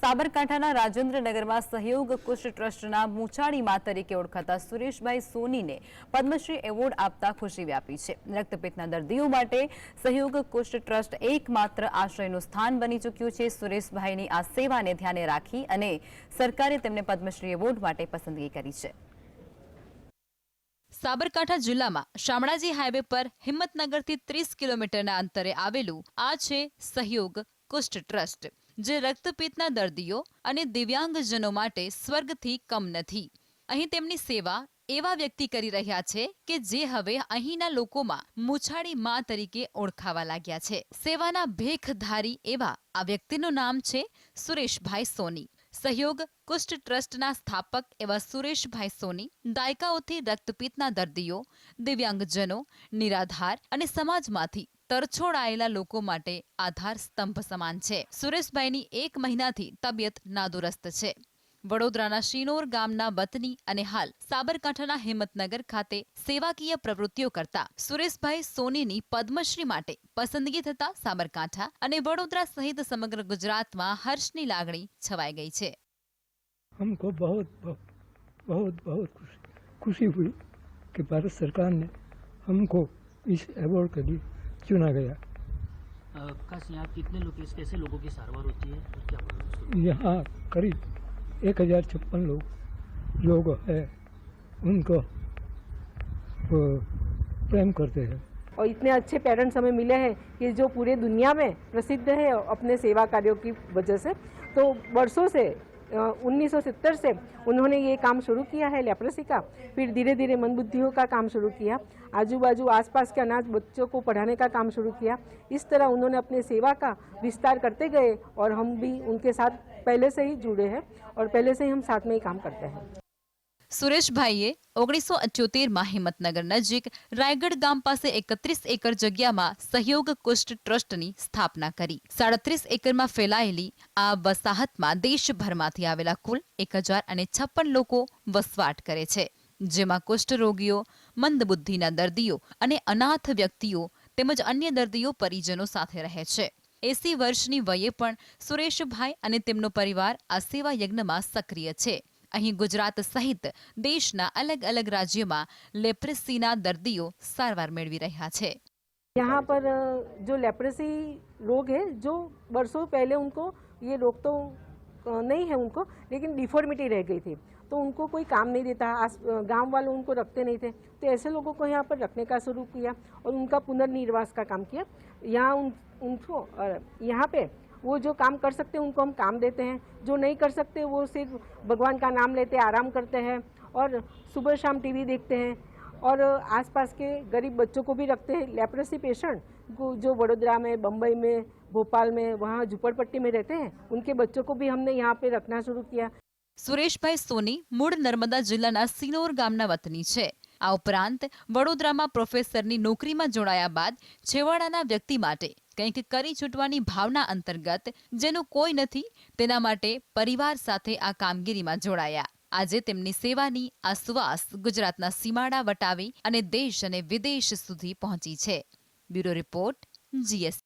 સાબરકાંઠાના રાજેન્દ્રનગરમાં સહયોગ કુષ્ઠ ટ્રસ્ટના મૂછાળીમા તરીકે ઓળખાતા સુરેશભાઈ સોનીને પદ્મશ્રી એવોર્ડ આપતા ખુશી વ્યાપી છે. રક્તપિત્તના દર્દીઓ માટે સહયોગ કુષ્ઠ ટ્રસ્ટ એકમાત્ર આશ્રયનું સ્થાન બની ચૂક્યું છે. સુરેશભાઈની આ સેવાને ધ્યાને રાખી અને સરકારે તેમને પદ્મશ્રી એવોર્ડ માટે પસંદગી કરી છે. સાબરકાંઠા જિલ્લામાં શામળાજી હાઈવે પર હિંમતનગરથી ત્રીસ કિલોમીટરના અંતરે આવેલું આ છે સહયોગ કુષ્ઠ ટ્રસ્ટ. જે રક્તપિત્તના દર્દીઓ અને દિવ્યાંગજનો માટે સ્વર્ગથી કમ નથી. અહીં તેમની સેવા એવા વ્યક્તિ કરી રહ્યા છે કે જે હવે અહીંના લોકોમાં મૂછાળી માં તરીકે ઓળખાવા લાગ્યા છે. સેવાના ભેખધારી એવા આ વ્યક્તિનું નામ છે સુરેશભાઈ સોની. સહયોગ કુષ્ઠ ટ્રસ્ટના સ્થાપક એવા સુરેશભાઈ સોની, દાયકાઓથી રક્તપિત્તના દર્દીઓ, દિવ્યાંગજનો, નિરાધાર અને સમાજમાંથી તરછોડાયેલા લોકો માટે આધાર સ્તંભ સમાન છે. સુરેશભાઈની એક મહિનાથી તબિયત નાદુરસ્ત છે. વડોદરાના શિનોર ગામના વતની અને હાલ સાબરકાંઠાના હિંમતનગર ખાતે સેવાકીય પ્રવૃત્તિઓ કરતા સુરેશભાઈ સોનીની પદ્મશ્રી માટે પસંદગી થતા સાબરકાંઠા અને વડોદરા સહિત સમગ્ર ગુજરાતમાં હર્ષની લાગણી છવાઈ ગઈ છે हमको बहुत बहुत बहुत बहुत खुशी खुशी हुई कि भारत सरकार ने हमको इस अवार्ड के लिए चुना गया अ, खास यहाँ कितने लोग कैसे कैसे लोगों की सारवार होती है और क्या बोलूं उसको? यहाँ करीब एक हज़ार छप्पन लोग लोग हैं। उनको प्रेम करते हैं। और इतने अच्छे पेरेंट्स हमें मिले हैं कि जो पूरे दुनिया में प्रसिद्ध है अपने सेवा कार्यों की वजह से। तो वर्षों से उन्नीस से उन्होंने ये काम शुरू किया है लेप्रेसी का। फिर धीरे धीरे मनबुद्धियों का काम शुरू किया। आजू बाजू आसपास के अनाथ बच्चों को पढ़ाने का काम शुरू किया। इस तरह उन्होंने अपने सेवा का विस्तार करते गए और हम भी उनके साथ पहले से ही जुड़े हैं और पहले से ही हम साथ में ही काम करते हैं। સુરેશભાઈએ ઓગણીસો અઠ્યોતેરમાં હિંમતનગર નજીક રાયગઢ ગામ પાસે એકત્રીસ એકર જગ્યામાં સહયોગ કુષ્ઠ ટ્રસ્ટની સ્થાપના કરી. સાડત્રીસ એકરમાં ફેલાયેલી આ વસાહતમાં દેશભરમાંથી આવેલા કુલ એક હજાર અને છપ્પન લોકો વસવાટ કરે છે. જેમાં કુષ્ઠ રોગીઓ મંદબુદ્ધિના દર્દીઓ અને અનાથ વ્યક્તિઓ તેમજ અન્ય દર્દીઓ પરિજનો સાથે રહે છે. એસી વર્ષની વયે પણ સુરેશભાઈ અને તેમનો પરિવાર આ સેવા યજ્ઞમાં સક્રિય છે. અહીં ગુજરાત સહિત દેશના અલગ અલગ રાજ્યોમાં લેપ્રેસીના દર્દીઓ સારવાર મેળવી રહ્યા છે यहाँ पर अ, जो लेप्रेसी रोग है जो वर्षों पहले उनको ये रोग तो अ, नहीं है उनको लेकिन डिफॉर्मिटी रह गई थी तो उनको कोई काम नहीं देता आस गांव वाले उनको रखते नहीं थे तो ऐसे लोगों को यहाँ पर रखने का शुरू किया और उनका पुनर्निर्वास का काम किया यहाँ उन उनको अ, यहाँ पे वो जो काम कर सकते हैं उनको हम काम देते हैं जो नहीं कर सकते वो सिर्फ भगवान का नाम लेते आराम करते हैं और सुबह शाम टीवी देखते हैं और आसपास के गरीब बच्चों को भी रखते हैं लेप्रेसी पेशेंट को जो वडोदरा में बम्बई में भोपाल में वहाँ झुपड़पट्टी में रहते हैं उनके बच्चों को भी हमने यहाँ पे रखना शुरू किया સુરેશભાઈ સોની મૂળ નર્મદા જિલ્લાના સિનોર ગામના વતની છે આ ઉપરાંત વડોદરામાં પ્રોફેસરની નોકરીમાં જોડાયા બાદ છેવાડાના વ્યક્તિ માટે કંઈક કરી છૂટવાની ભાવના અંતર્ગત જેનું કોઈ નથી તેના માટે પરિવાર સાથે આ કામગીરીમાં જોડાયા. આજે તેમની સેવાની આ સુવાસ ગુજરાતના સીમાડા વટાવી અને દેશ અને વિદેશ સુધી પહોંચી છે. Bureau report GS